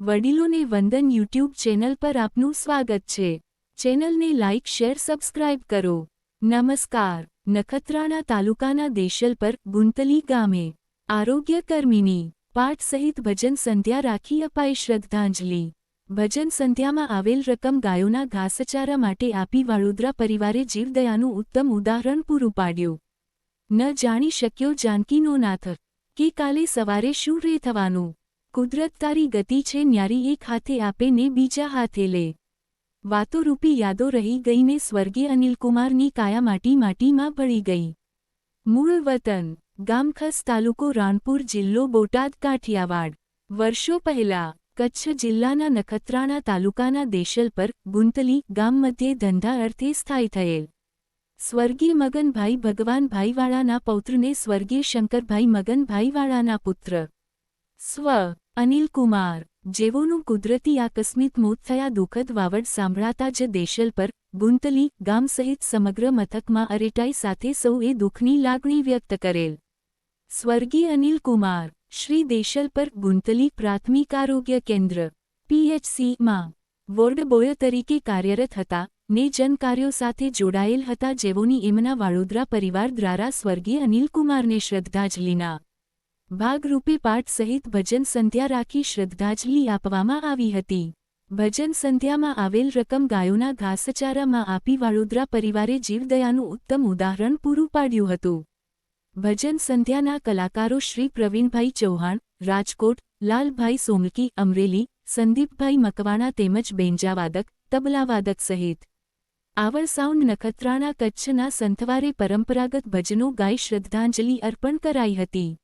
વડીલોને વંદન YouTube channel પર આપનું સ્વાગત છે. ચેનલને લાઇક શેર, સબસ્ક્રાઇબ કરો. નમસ્કાર. નખત્રાણા તાલુકાના દેશલ પર ગુંતલી ગામે. આરોગ્ય કર્મીની પાઠ સહિત ભજન સંધ્યા રાખી અપાઈ શ્રદ્ધાંજલિ. ભજન સંધ્યામાં આવેલ રકમ ગાયોના ઘાસચારા માટે આપી વાળોદરા પરિવારે જીવદયાનું ઉત્તમ ઉદાહરણ પૂરું પાડ્યું. ન જાણી શક્યો જાનકીનો નાથ. કે કાલે સવારે શું રે થવાનું? કુદરત તારી ગતિ છે, ન્યારી એક હાથે આપે ને બીજા હાથે લે. વાતોરૂપી યાદો રહી ગઈને સ્વર્ગીય અનિલકુમારની કાયા માટી માટીમાં ભળી ગઈ. મૂળ વતન, ગામખસ તાલુકો રાણપુર જિલ્લો બોટાદ, કાઠિયાવાડ. વર્ષો પહેલા, કચ્છ જિલ્લાના નખત્રાણા તાલુકાના દેશલ પર ગુંતલી ગામ મધ્યે ધંધા અર્થે સ્થાયી થયેલ. સ્વર્ગીય મગનભાઈ ભગવાનભાઈવાળાના પૌત્રને સ્વર્ગીય શંકરભાઈ મગનભાઈવાળાના પુત્ર. સ્વ, અનિલ કુમાર, જેઓનું કુદરતી આકસ્મિક મોત થયા દુઃખદ વાવડ સાંભળાતા જ દેશલ પર, ગુંતલી, ગામ સહિત સમગ્ર મથકમાં અરેટાઈ સાથે સૌએ દુઃખની લાગણી વ્યક્ત કરેલ. સ્વર્ગીય અનિલકુમાર શ્રી દેશલ પર ગુંતલી પ્રાથમિક આરોગ્ય કેન્દ્ર, પીએચસીમાં, વોર્ડ બોય તરીકે કાર્યરત હતા, ને જનકાર્યો સાથે જોડાયેલ હતા જેઓની એમના વાડોદરા પરિવાર દ્વારા સ્વર્ગીય અનિલકુમારને શ્રદ્ધાંજલિના ભાગરૂપે પાઠ સહિત ભજન સંધ્યા રાખી શ્રદ્ધાંજલિ આપવામાં આવી હતી. ભજન સંધ્યામાં આવેલ રકમ ગાયોના ઘાસચારામાં આપી વડોદરા પરિવારે જીવદયાનું ઉત્તમ ઉદાહરણ પૂરું પાડ્યું હતું. ભજન સંધ્યાના કલાકારો શ્રી પ્રવીણભાઈ ચૌહાણ, રાજકોટ, લાલભાઈ સોમકી અમરેલી, સંદીપભાઈ મકવાણા તેમજ બેંજાવાદક, તબલાવાદક સહિત. આવળ સાઉન્ડ નખત્રાણા કચ્છના સંથવારે પરંપરાગત ભજનો ગાઈ શ્રદ્ધાંજલિ અર્પણ કરાઈ હતી.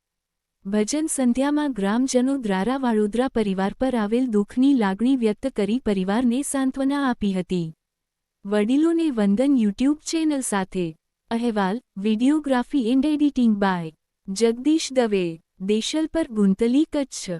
ભજન સંધ્યામાં ગ્રામજનો દ્વારા વાડોદરા પરિવાર પર આવેલ દુઃખની લાગણી વ્યક્ત કરી પરિવારને સાંત્વના આપી હતી. વડીલોને વંદન યુટ્યુબ ચેનલ સાથે. અહેવાલ, videography and editing by Jagdish Dave. Deshalpar Guntli Kutch.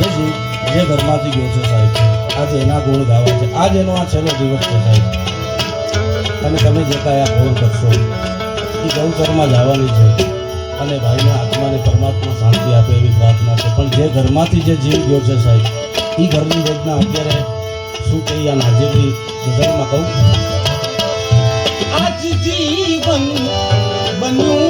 જે જે ઘરમાંથી ગયો છે સાહેબ, આજે એના ગુણ ગાવા છે. આજ એનો આ છેલ્લો દિવસ છે સાહેબ. અને તમે જે કાંઈ આ ભોગ કરશો, એ ગૌચરમાં જવાની છે. અને ભાઈને આત્માને પરમાત્મા શાંતિ આપે એવી પ્રાર્થના છે. પણ જે ઘરમાંથી જે જીવ ગયો છે સાહેબ, એ ઘરની વેદના અત્યારે શું કહી આ નાજીરી ગઝલમાં કહું આજ જીવન બન્યું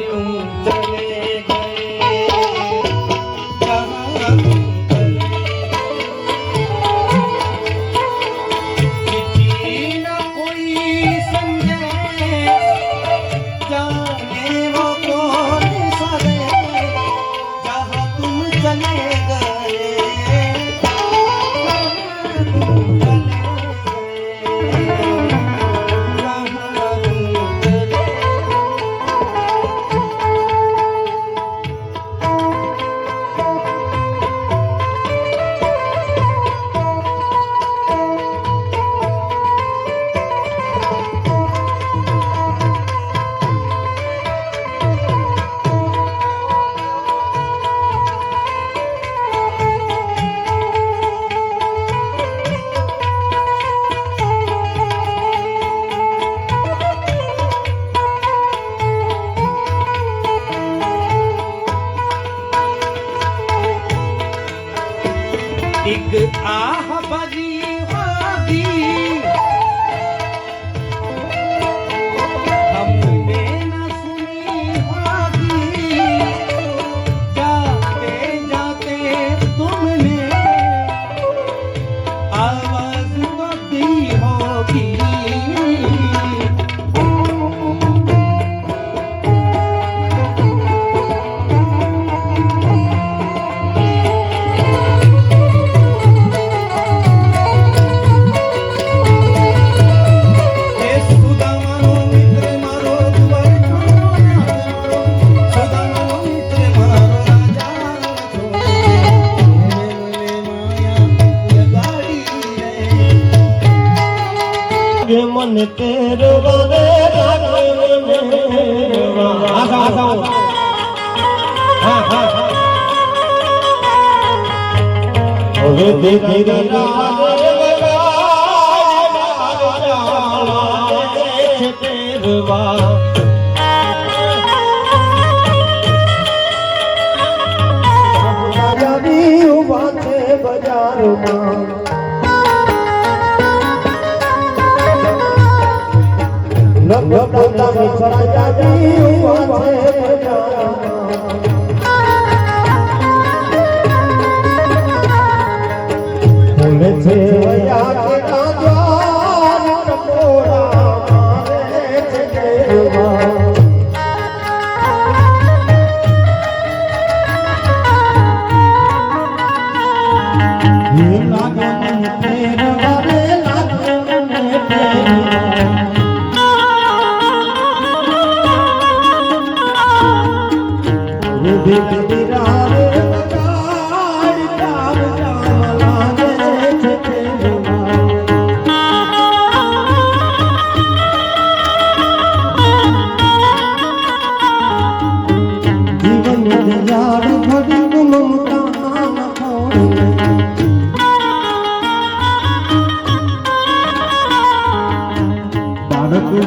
tudo. rapaziada. you.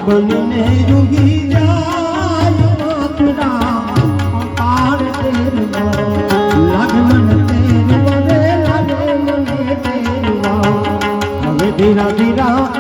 બનીને ડૂબી જાય મથુરા પાર તેરવા લાગ મને તેરવા લાગે મને તેરવા હવે ધીરા ધીરા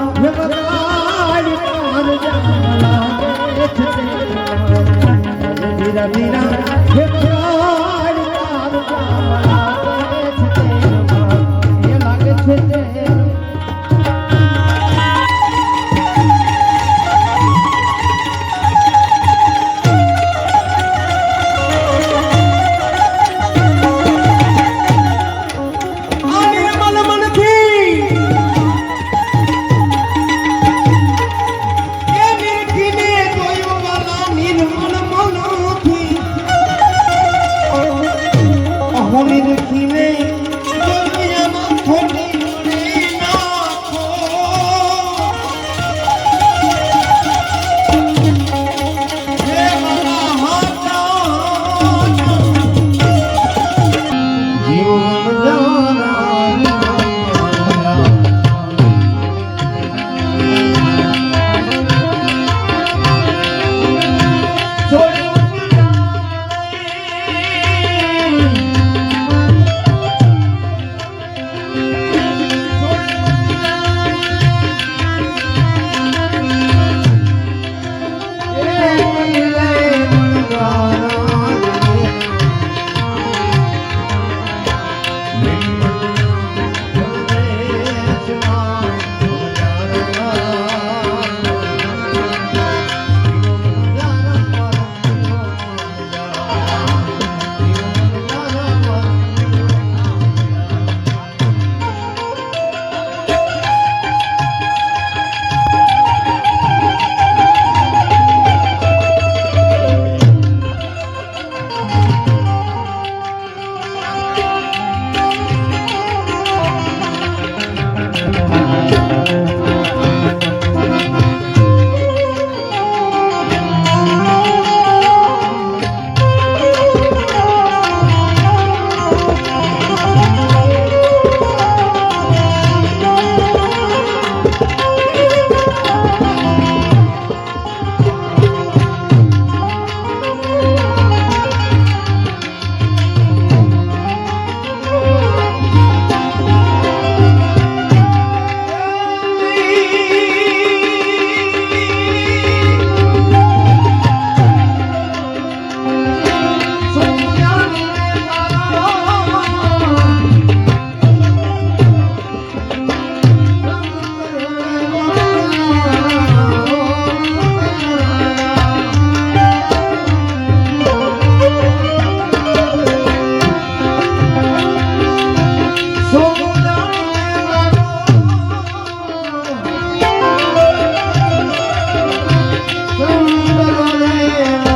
Sundarale,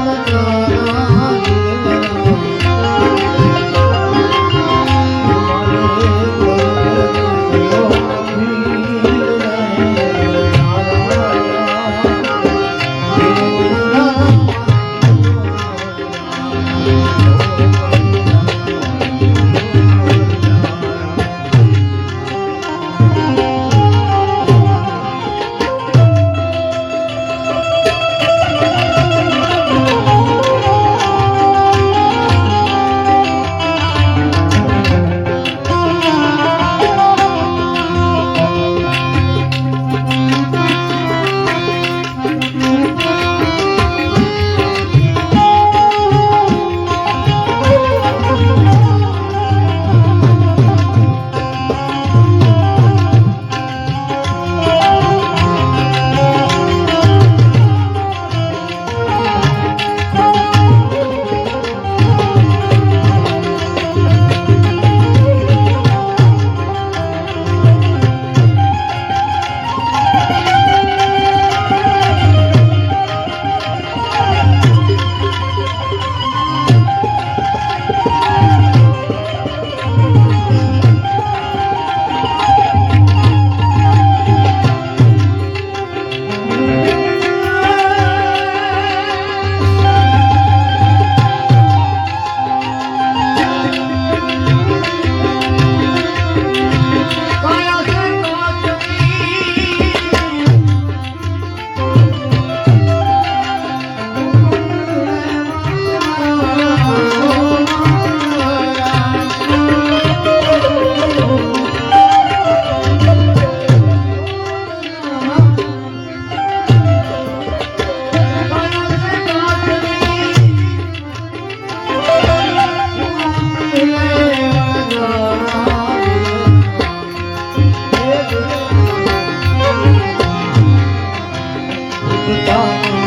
da